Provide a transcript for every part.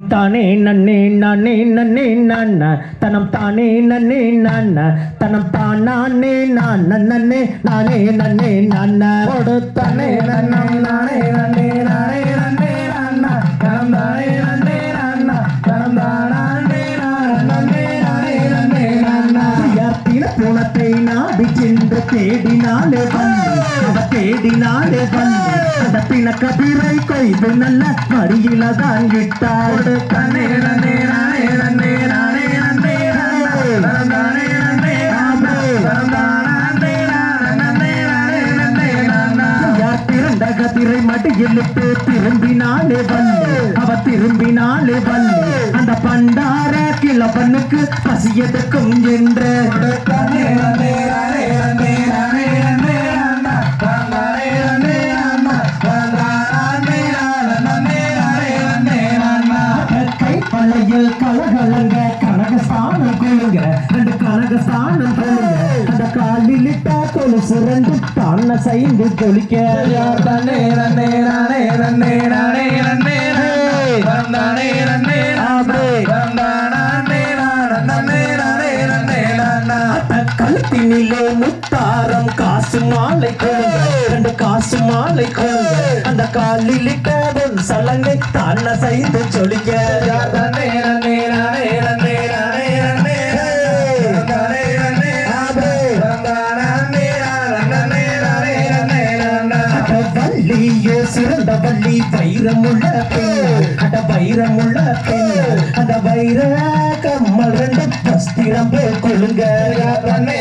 தானே நன்னே நானே நன்னே நான் தனம் தானே நன்னே நான் தனம் தானே நான் நன்னே நானே நன்னே நான் கொடுத்தானே நன்னம் நானே. சென்று தேடினாலே வந்து அவ தேடினாலே வந்து பிணக்க பிறை கொய்து நல்ல மடியில தான் நன்னே நானே நன்னே நானே நானே நன்னே திரண்ட கதிரை மடியிலிட்டு திரும்பினாலே வந்து அவ திரும்பினாலே வந்து அந்த பண்டார கிழவனுக்கு பசியதுக்கும் என்று கனகஸ்தானம் கொள்ளுங்க ரெண்டு கனகஸ்தானம் கொள்ளுங்க அந்த காலில் இட்ட கொலுசு தான சைந்து கொலிக்க தன்னே நன்னே நானே நன்னே நானே நன்னே தந்தானே நன்னே நானே தந்தானே நன்னே நானே நன்னே நானா கழுத்தினிலே முத்தாரம் காசு மாலை கொள்ளுங்க ரெண்டு காசு மாலை அந்த காலில் சலங்கை தான செய்து சொல்லிக்க சிறந்த வள்ளி வைரமுள்ள பெண் அட வைரமுள்ள பெண் அந்த வைர கம்மல் ரெண்டு வஸ்திரம் போய் கொள்ளுங்க நன்னே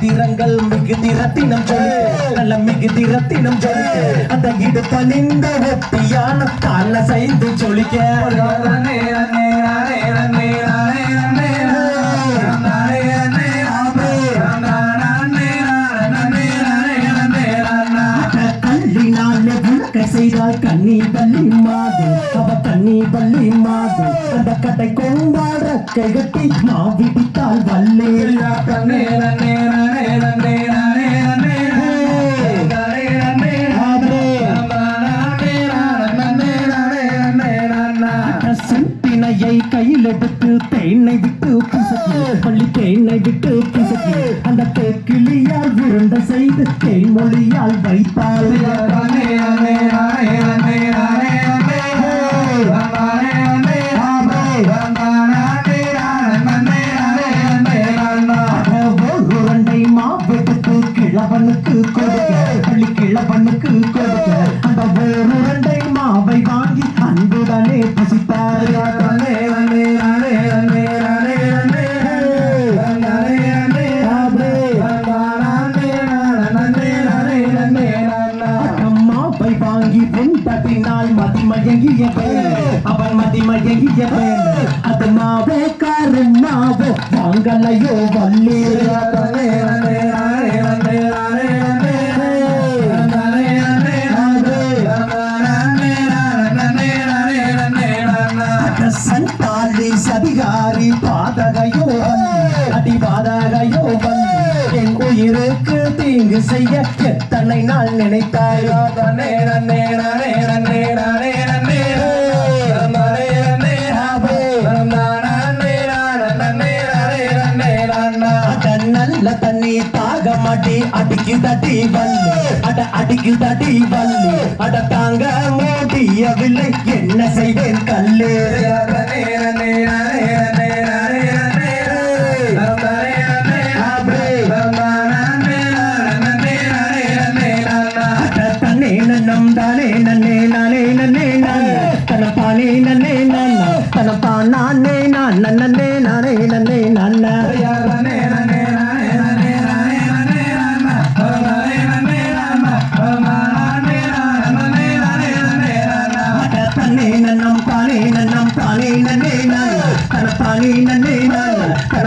மோதிரங்கள் மிகுதி ரத்தினம் சொல்லு நல்ல மிகுதி ரத்தினம் சொல்லு அந்த இடு பணிந்த ஒட்டியான கால செய்து சொல்லிக்க கண்ணி பள்ளி மாது அந்த கட்டை கொண்டாட கைகட்டி வல்லே நானே நானே நன்னே செம்பினையை கையில் எடுத்து தேனை விட்டு பிசக்கி பள்ளி தேனை விட்டு பிசக்கி அந்த தேக்கிளியால் உருண்ட செய்து தேன்மொழியால் வைத்தாள் நன்னே நன்னே நானே நன்னே நானே நன்னே நன்னே நன்னே நானே சந்தாலி சதிகாரி பாதகையோ அடி பாதகையோ வள்ளி உயிருக்கு தீங்கு செய்ய எத்தனை நாள் நினைத்தாயோ நன்னே நன்னே நானே நன்னே நானா அட நல்ல தண்ணி தாக மாட்டி அடிக்கு தட்டி வள்ளி அட அடிக்கு தட்டி வள்ளி அட தாங்க முடியவில்லை என்ன செய்வேன் கல்லு அட தன நே நன்னே நானே நான் நன்னே நானே நன்னே நான் நன்னம் பாலே நன்னம் பாலே நன்னே நான் தன நன்னே நான் தன